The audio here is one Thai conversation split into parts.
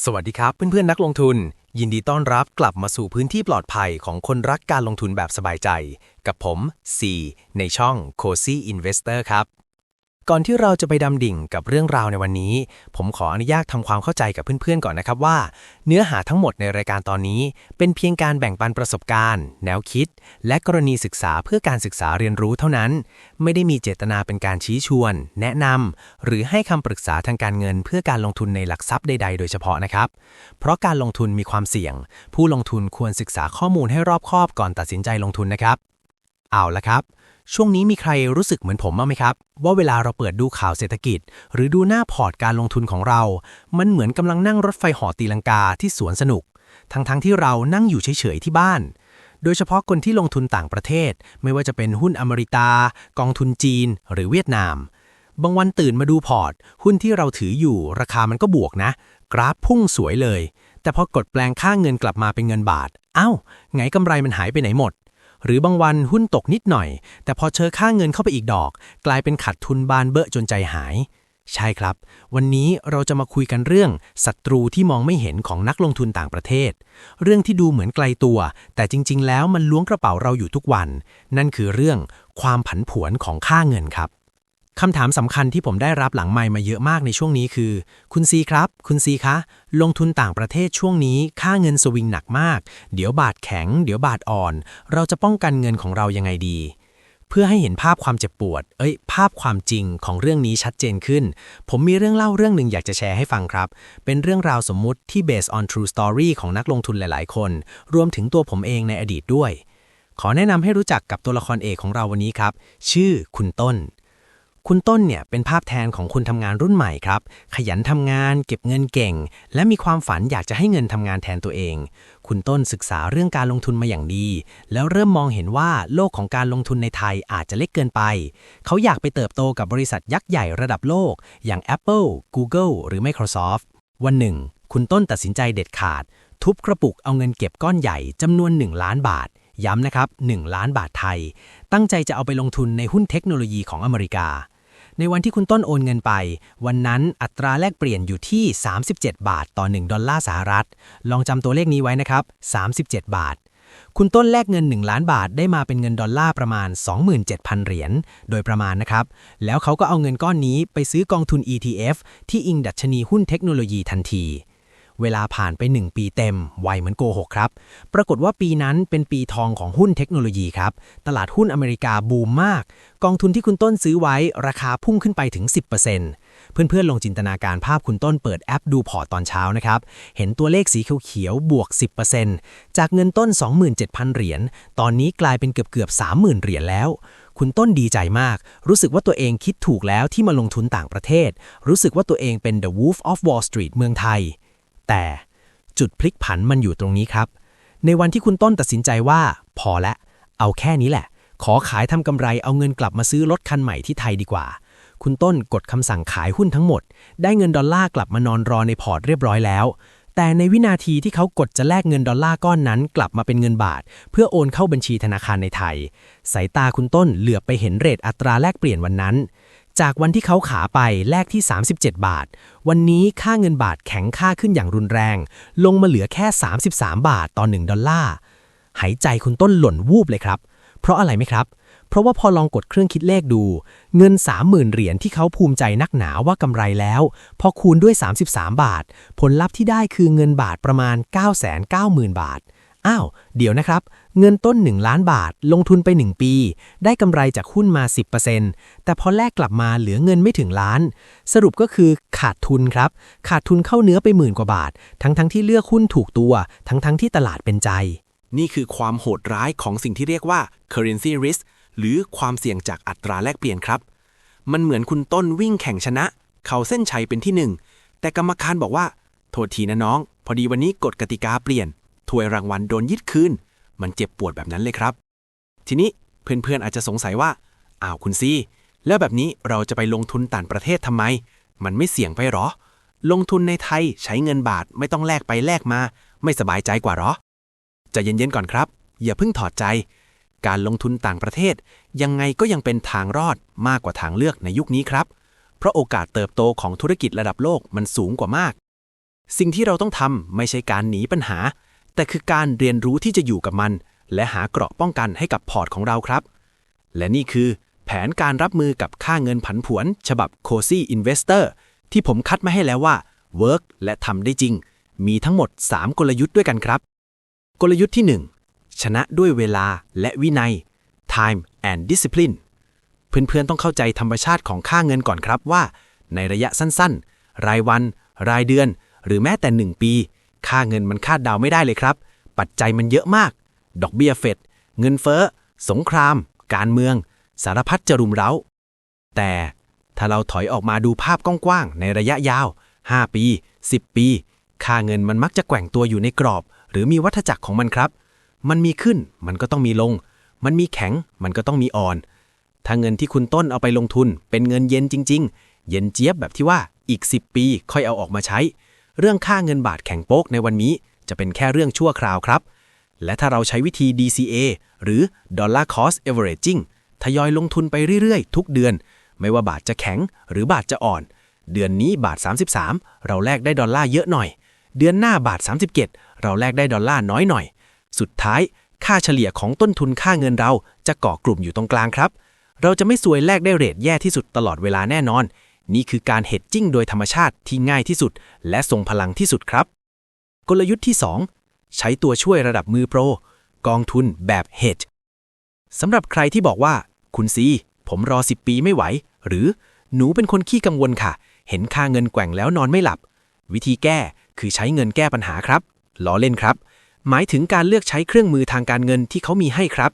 สวัสดีครับเพื่อนๆนักลงทุน ยินดีต้อนรับกลับมาสู่พื้นที่ปลอดภัยของคนรักการลงทุนแบบสบายใจ กับผม C ในช่อง Cozy Investor ครับ ก่อนที่เราจะไปดำดิ่งกับเรื่องราวในวันนี้ ผมขออนุญาตทำความเข้าใจกับเพื่อนๆก่อนนะครับว่า เนื้อหาทั้งหมดในรายการตอนนี้ เป็นเพียงการแบ่งปันประสบการณ์ แนวคิด และกรณีศึกษาเพื่อการศึกษาเรียนรู้เท่านั้น ไม่ได้มีเจตนาเป็นการชี้ชวน แนะนำหรือให้คำปรึกษาทางการเงิน เพื่อการลงทุนในหลักทรัพย์ใด ๆ โดยเฉพาะนะครับ เพราะการลงทุนมีความเสี่ยง ผู้ลงทุนควรศึกษาข้อมูลให้รอบคอบก่อนตัดสินใจลงทุนนะครับ เอาละครับ ช่วงนี้มีใครรู้สึกเหมือนผมบ้างไหมครับ ว่าเวลาเราเปิดดูข่าวเศรษฐกิจ หรือดูหน้าพอร์ตการลงทุนของเรา มันเหมือนกำลังนั่งรถไฟเหอตีลังกาที่สวนสนุก ทั้งๆทที่เรานั่งอยู่เฉยๆที่บ้าน โดยเฉพาะคนที่ลงทุนต่างประเทศ ไม่ว่าจะเป็นหุ้นอเมริกา กองทุนจีน หรือเวียดนาม บางวันตื่นมาดูพอร์ต หุ้นที่เราถืออยู่ ราคามันก็บวกนะ กราฟพุ่งสวยเลย แต่พอกดแปลงค่าเงินกลับมาเป็นเงินบาท เอ้าไงกำไรมันหายไปไหนหมด หรือบางวันหุ้นตกนิดหน่อย แต่พอเจอค่าเงินเข้าไปอีกดอก กลายเป็นขาดทุนบานเบอะจนใจหาย ใช่ครับ วันนี้เราจะมาคุยกันเรื่องศัตรูที่มองไม่เห็นของนักลงทุนต่างประเทศ เรื่องที่ดูเหมือนไกลตัว แต่จริง ๆ แล้วมันล้วงกระเป๋าเราอยู่ทุกวัน นั่นคือเรื่องความผันผวนของค่าเงินครับ คำถามสำคัญที่ผมได้รับหลังไมค์มาเยอะมากในช่วงนี้คือ คุณซีครับ คุณซีคะ ลงทุนต่างประเทศช่วงนี้ ค่าเงินสวิงหนักมาก เดี๋ยวบาทแข็ง เดี๋ยวบาทอ่อน เราจะป้องกันเงินของเรายังไงดี เพื่อให้เห็นภาพความเจ็บปวด เอ้ย ภาพความจริงของเรื่องนี้ชัดเจนขึ้น ผมมีเรื่องเล่าเรื่องหนึ่งอยากจะแชร์ให้ฟังครับ เป็นเรื่องราวสมมุติที่ based on true story ของนักลงทุนหลาย ๆ คน รวมถึงตัวผมเองในอดีตด้วย ขอแนะนำให้รู้จักกับตัวละครเอกของเราวันนี้ครับ ชื่อคุณต้น คุณต้นเนี่ยเป็นภาพแทนของคนทำงานรุ่นใหม่ครับ ขยันทำงาน เก็บเงินเก่ง และมีความฝันอยากจะให้เงินทำงานแทนตัวเอง คุณต้นศึกษาเรื่องการลงทุนมาอย่างดี แล้วเริ่มมองเห็นว่าโลกของการลงทุนในไทยอาจจะเล็กเกินไป เขาอยากไปเติบโตกับบริษัทยักษ์ใหญ่ระดับโลก อย่าง Apple Google หรือ Microsoft วันหนึ่ง คุณต้นตัดสินใจเด็ดขาด ทุบกระปุกเอาเงินเก็บก้อนใหญ่จำนวน 1 ล้านบาท ย้ำนะครับ 1 ล้านบาทไทย ตั้งใจจะเอาไปลงทุนในหุ้นเทคโนโลยีของอเมริกา ในวันที่คุณต้นโอนเงินไป วันนั้นอัตราแลกเปลี่ยนอยู่ที่ 37 บาทต่อ 1 ดอลลาร์สหรัฐ ลองจำตัวเลขนี้ไว้นะครับ 37 บาท คุณต้นแลกเงิน 1 ล้านบาทได้มาเป็นเงินดอลลาร์ประมาณ 27,000 เหรียญโดยประมาณนะครับ แล้วเขาก็เอาเงินก้อนนี้ไปซื้อกองทุน ETF ที่อิงดัชนีหุ้นเทคโนโลยีทันที เวลาผ่านไป 1 ปีเต็ม ไวเหมือนโกหกครับ ปรากฏว่าปีนั้นเป็นปีทองของหุ้นเทคโนโลยีครับ ตลาดหุ้นอเมริกาบูมมาก กองทุนที่คุณต้นซื้อไว้ราคาพุ่งขึ้นไปถึง 10%เพื่อนๆลองจินตนาการภาพคุณต้นเปิดแอปดูพอร์ตตอนเช้านะครับ เห็นตัวเลขสีเขียวๆบวก 10%จากเงินต้น 27,000 เหรียญ ตอนนี้กลายเป็นเกือบๆ30,000 เหรียญแล้ว คุณต้นดีใจมาก รู้สึกว่าตัวเองคิดถูกแล้วที่มาลงทุนต่างประเทศ รู้สึกว่าตัวเองเป็น the wolf of wall street เมืองไทย แต่จุดพลิกผันมันอยู่ตรงนี้ครับ ในวันที่คุณต้นตัดสินใจว่า พอละ เอาแค่นี้แหละ ขอขายทำกำไรเอาเงินกลับมาซื้อรถคันใหม่ที่ไทยดีกว่า คุณต้นกดคำสั่งขายหุ้นทั้งหมด ได้เงินดอลลาร์กลับมานอนรอในพอร์ตเรียบร้อยแล้ว แต่ในวินาทีที่เขากดจะแลกเงินดอลลาร์ก้อนนั้น กลับมาเป็นเงินบาท เพื่อโอนเข้าบัญชีธนาคารในไทย สายตาคุณต้นเหลือบไปเห็นเรทอัตราแลกเปลี่ยนวันนั้น จากวันที่เขาขาไปแลกที่ 37 บาท วันนี้ค่าเงินบาทแข็งค่าขึ้นอย่างรุนแรง ลงมาเหลือแค่ 33 บาทต่อ 1 ดอลลาร์ หายใจคุณต้นหล่นวูบเลยครับ เพราะอะไรไหมครับ เพราะว่าพอลองกดเครื่องคิดเลขดู เงิน 30,000 เหรียญที่เขาภูมิใจนักหนาว่ากำไรแล้ว พอคูณด้วย 33 บาท ผลลัพธ์ที่ได้คือเงินบาทประมาณ 990,000 บาท อ้าว เดี๋ยวนะครับ เงินต้น 1 ล้านบาท ลงทุนไป 1 ปี ได้กำไรจากหุ้นมา 10%แต่พอแลกกลับมาเหลือเงินไม่ถึงล้าน สรุปก็คือขาดทุนครับ ขาดทุนเข้าเนื้อไปหมื่นกว่าบาท ทั้งๆทที่เลือกหุ้นถูกตัว ทั้งๆทที่ตลาดเป็นใจ นี่คือความโหดร้ายของสิ่งที่เรียกว่า currency risk หรือความเสี่ยงจากอัตราแลกเปลี่ยนครับ มันเหมือนคุณต้นวิ่งแข่งชนะ เขาเส้นชัยเป็นที่หนึ่งแต่กรรมการบอกว่า โทษทีนะน้อง พอดีวันนี้กฎกติกาเปลี่ยน ถ้วยรางวัลโดนยึดคืน มันเจ็บปวดแบบนั้นเลยครับ ทีนี้เพื่อนๆอาจจะสงสัยว่า อ้าวคุณซีแล้วแบบนี้เราจะไปลงทุนต่างประเทศทำไม มันไม่เสี่ยงไปหรอ ลงทุนในไทยใช้เงินบาทไม่ต้องแลกไปแลกมา ไม่สบายใจกว่าหรอใจเย็นๆก่อนครับ อย่าเพิ่งถอดใจ การลงทุนต่างประเทศ ยังไงก็ยังเป็นทางรอดมากกว่าทางเลือกในยุคนี้ครับ เพราะโอกาสเติบโตของธุรกิจระดับโลกมันสูงกว่ามาก สิ่งที่เราต้องทำไม่ใช่การหนีปัญหา แต่คือการเรียนรู้ที่จะอยู่กับมัน และหาเกราะป้องกันให้กับพอร์ตของเราครับ และนี่คือแผนการรับมือกับค่าเงินผันผวน ฉบับ Cozy Investor ที่ผมคัดมาให้แล้วว่า Work และทำได้จริง มีทั้งหมด 3 กลยุทธ์ด้วยกันครับ กลยุทธ์ที่ 1 ชนะด้วยเวลาและวินัย time and discipline เพื่อนๆต้องเข้าใจธรรมชาติของค่าเงินก่อนครับว่า ในระยะสั้นๆ รายวัน รายเดือน หรือแม้แต่ 1 ปี ค่าเงินมันคาดเดาไม่ได้เลยครับ ปัจจัยมันเยอะมาก ดอกเบี้ยเฟด เงินเฟ้อ สงคราม การเมือง สารพัดจะรุมเร้า แต่ถ้าเราถอยออกมาดูภาพกว้างๆในระยะยาว 5 ปี 10 ปี ค่าเงินมันมักจะแกว่งตัวอยู่ในกรอบ หรือมีวัฏจักรของมันครับ มันมีขึ้น มันก็ต้องมีลง มันมีแข็ง มันก็ต้องมีอ่อน ถ้าเงินที่คุณต้นเอาไปลงทุน เป็นเงินเย็นจริง ๆ เย็นเจี๊ยบแบบที่ว่าอีก 10 ปีค่อยเอาออกมาใช้ เรื่องค่าเงินบาทแข็งโป๊กในวันนี้จะเป็นแค่เรื่องชั่วคราวครับ และถ้าเราใช้วิธี DCA หรือ Dollar Cost Averaging ทยอยลงทุนไปเรื่อยๆ ทุกเดือน ไม่ว่าบาทจะแข็งหรือบาทจะอ่อน เดือนนี้บาท 33 เราแลกได้ดอลลาร์เยอะหน่อย เดือนหน้าบาท 37 เราแลกได้ดอลลาร์น้อยหน่อย สุดท้าย ค่าเฉลี่ยของต้นทุนค่าเงินเราจะเกาะกลุ่มอยู่ตรงกลางครับ เราจะไม่ซวยแลกได้เรทแย่ที่สุดตลอดเวลาแน่นอน นี่คือการเฮดจิ้งโดยธรรมชาติที่ง่ายที่สุด และทรงพลังที่สุดครับ กลยุทธ์ที่ 2 ใช้ตัวช่วยระดับมือโปร กองทุนแบบ hedge สำหรับใครที่บอกว่า คุณซี ผมรอ 10 ปีไม่ไหว หรือหนูเป็นคนขี้กังวลค่ะ เห็นค่าเงินแกว่งแล้วนอนไม่หลับ วิธีแก้คือใช้เงินแก้ปัญหาครับล้อเล่นครับ หมายถึงการเลือกใช้เครื่องมือทางการเงินที่เขามีให้ครับ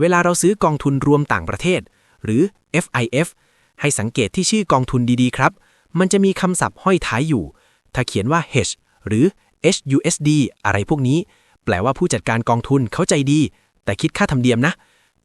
เวลาเราซื้อกองทุนรวมต่างประเทศ หรือ FIF ให้สังเกตที่ชื่อกองทุนดีๆ ครับ มันจะมีคำศัพท์ห้อยท้ายอยู่ ถ้าเขียนว่า hedge หรือ HUSD อะไรพวกนี้ แปลว่าผู้จัดการกองทุนเขาใจดี แต่คิดค่าธรรมเนียมนะ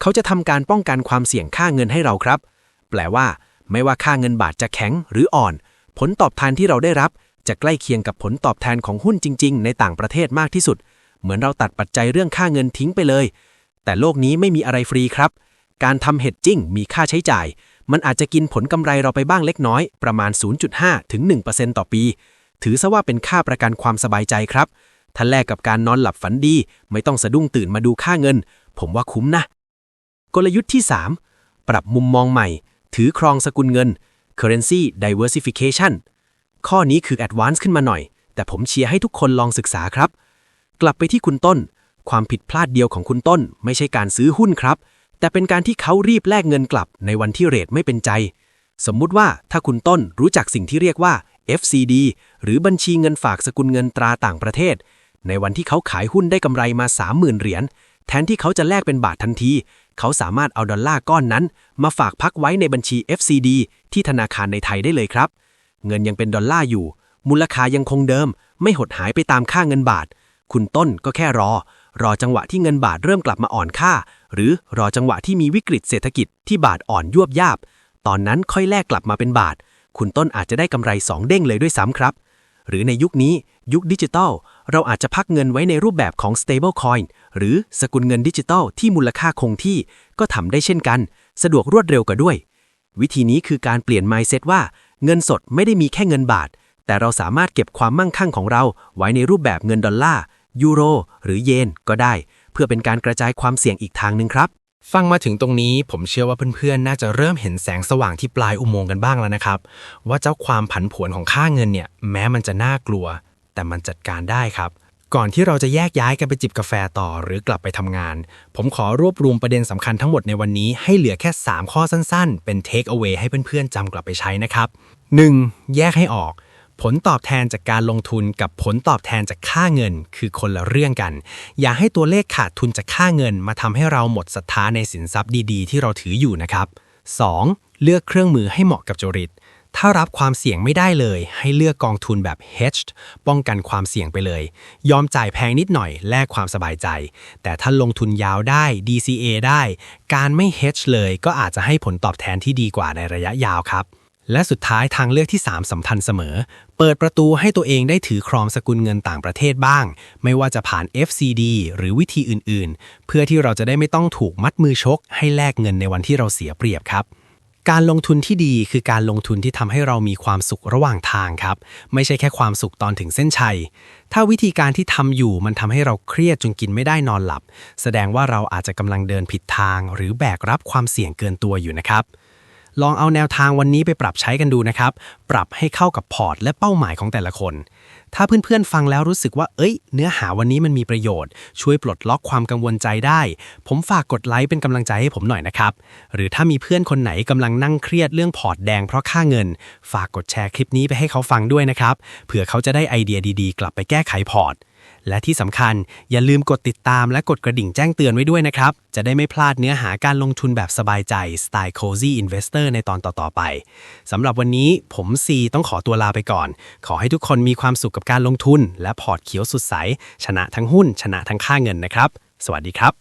เขาจะทำการป้องกันความเสี่ยงค่าเงินให้เราครับ แปลว่า ไม่ว่าค่าเงินบาทจะแข็งหรืออ่อน ผลตอบแทนที่เราได้รับ จะใกล้เคียงกับผลตอบแทนของหุ้นจริง ๆ ในต่างประเทศมากที่สุด เหมือนเราตัดปัจจัยเรื่องค่าเงินทิ้งไปเลย แต่โลกนี้ไม่มีอะไรฟรีครับ การทำเฮดจิ้งมีค่าใช้จ่าย มันอาจจะกินผลกำไรเราไปบ้างเล็กน้อย ประมาณ 0.5 ถึง 1%ต่อปี ถือซะว่าเป็นค่าประกันความสบายใจครับถ้าแลกกับการนอนหลับฝันดี ไม่ต้องสะดุ้งตื่นมาดูค่าเงิน ผมว่าคุ้มนะ กลยุทธ์ที่ 3 ปรับมุมมองใหม่ ถือครองสกุลเงิน currency diversification ข้อนี้คือ advance ขึ้นมาหน่อย แต่ผมเชียร์ให้ทุกคนลองศึกษาครับ กลับไปที่คุณต้น ความผิดพลาดเดียวของคุณต้น ไม่ใช่การซื้อหุ้นครับ แต่เป็นการที่เขารีบแลกเงินกลับในวันที่เรทไม่เป็นใจ สมมุติว่าถ้าคุณต้นรู้จักสิ่งที่เรียกว่า FCD หรือบัญชีเงินฝากสกุลเงินตราต่างประเทศ ในวันที่เขาขายหุ้นได้กำไรมา 30,000 เหรียญแทนที่เขาจะแลกเป็นบาททันที เขาสามารถเอาดอลลาร์ก้อนนั้น มาฝากพักไว้ในบัญชี FCD ที่ธนาคารในไทยได้เลยครับ เงินยังเป็นดอลลาร์อยู่ มูลค่ายังคงเดิม ไม่หดหายไปตามค่าเงินบาท คุณต้นก็แค่รอ รอจังหวะที่เงินบาทเริ่มกลับมาอ่อนค่าหรือรอจังหวะที่มีวิกฤตเศรษฐกิจที่บาทอ่อนยวบยาบ ตอนนั้นค่อยแลกกลับมาเป็นบาท คุณต้นอาจจะได้กำไร 2 เด้งเลยด้วยซ้ำครับ หรือในยุคนี้ยุคดิจิทัลเราอาจจะพักเงินไว้ในรูปแบบของ stable coin หรือสกุลเงินดิจิทัลที่มูลค่าคงที่ก็ทำได้เช่นกัน สะดวกรวดเร็วกว่าด้วย วิธีนี้คือการเปลี่ยน mindset ว่า เงินสดไม่ได้มีแค่เงินบาท แต่เราสามารถเก็บความมั่งคั่งของเราไว้ในรูปแบบเงินดอลลาร์ยูโรหรือเยนก็ได้ พื่อเป็นการกระจายความเสี่ยงอีกทางหนึ่งครับ ฟังมาถึงตรงนี้ผมเชื่อว่าเพื่อนๆ น่าจะเริ่มเห็นแสงสว่างที่ปลายอุโมงค์กันบ้างแล้วนะครับ ว่าเจ้าความผันผวนของค่าเงินเนี่ยแม้มันจะน่ากลัว แต่มันจัดการได้ครับก่อนที่เราจะแยกย้ายกันไปจิบกาแฟต่อหรือกลับไปทำงาน ผมขอรวบรวมประเด็นสำคัญทั้งหมดในวันนี้ให้เหลือแค่ 3 ข้อสั้นๆ เป็น take away ให้เพื่อนๆจำกลับไปใช้นะครับ 1. แยกให้ออก ผลตอบแทนจากการลงทุนกับผลตอบแทนจากค่าเงินคือคนละเรื่องกัน อย่าให้ตัวเลขขาดทุนจากค่าเงินมาทำให้เราหมดศรัทธาในสินทรัพย์ดีๆ ที่เราถืออยู่นะครับ 2. เลือกเครื่องมือให้เหมาะกับจริต ถ้ารับความเสี่ยงไม่ได้เลย ให้เลือกกองทุนแบบ hedged ป้องกันความเสี่ยงไปเลย ยอมจ่ายแพงนิดหน่อยแลกความสบายใจ แต่ถ้าลงทุนยาวได้ DCA ได้ การไม่ hedge เลยก็อาจจะให้ผลตอบแทนที่ดีกว่าในระยะยาวครับ และสุดท้ายทางเลือกที่ 3สำคัญเสมอ เปิดประตูให้ตัวเองได้ถือครองสกุลเงินต่างประเทศบ้าง ไม่ว่าจะผ่าน FCD หรือวิธีอื่นๆ เพื่อที่เราจะได้ไม่ต้องถูกมัดมือชก ให้แลกเงินในวันที่เราเสียเปรียบครับ การลงทุนที่ดีคือการลงทุนที่ทำให้เรามีความสุขระหว่างทางครับ ไม่ใช่แค่ความสุขตอนถึงเส้นชัย ถ้าวิธีการที่ทำอยู่มันทำให้เราเครียดจนกินไม่ได้นอนหลับ แสดงว่าเราอาจจะกำลังเดินผิดทาง หรือแบกรับความเสี่ยงเกินตัวอยู่นะครับ ลองเอาแนวทางวันนี้ไปปรับใช้กันดูนะครับ ปรับให้เข้ากับพอร์ตและเป้าหมายของแต่ละคน ถ้าเพื่อนๆฟังแล้วรู้สึกว่า เอ้ย เนื้อหาวันนี้มันมีประโยชน์ ช่วยปลดล็อกความกังวลใจได้ ผมฝากกดไลค์เป็นกำลังใจให้ผมหน่อยนะครับ หรือถ้ามีเพื่อนคนไหนกำลังนั่งเครียดเรื่องพอร์ตแดงเพราะค่าเงิน ฝากกดแชร์คลิปนี้ไปให้เขาฟังด้วยนะครับ เผื่อเขาจะได้ไอเดียดีๆ กลับไปแก้ไขพอร์ต และที่สำคัญอย่าลืมกดติดตามและกดกระดิ่งแจ้งเตือนไว้ด้วยนะครับ จะได้ไม่พลาดเนื้อหาการลงทุนแบบสบายใจสไตล์ Cozy Investor ในตอนต่อ ๆ ไปสำหรับวันนี้ผมซีต้องขอตัวลาไปก่อน ขอให้ทุกคนมีความสุขกับการลงทุน และพอร์ตเขียวสุดใส ชนะทั้งหุ้น ชนะทั้งค่าเงินนะครับ สวัสดีครับ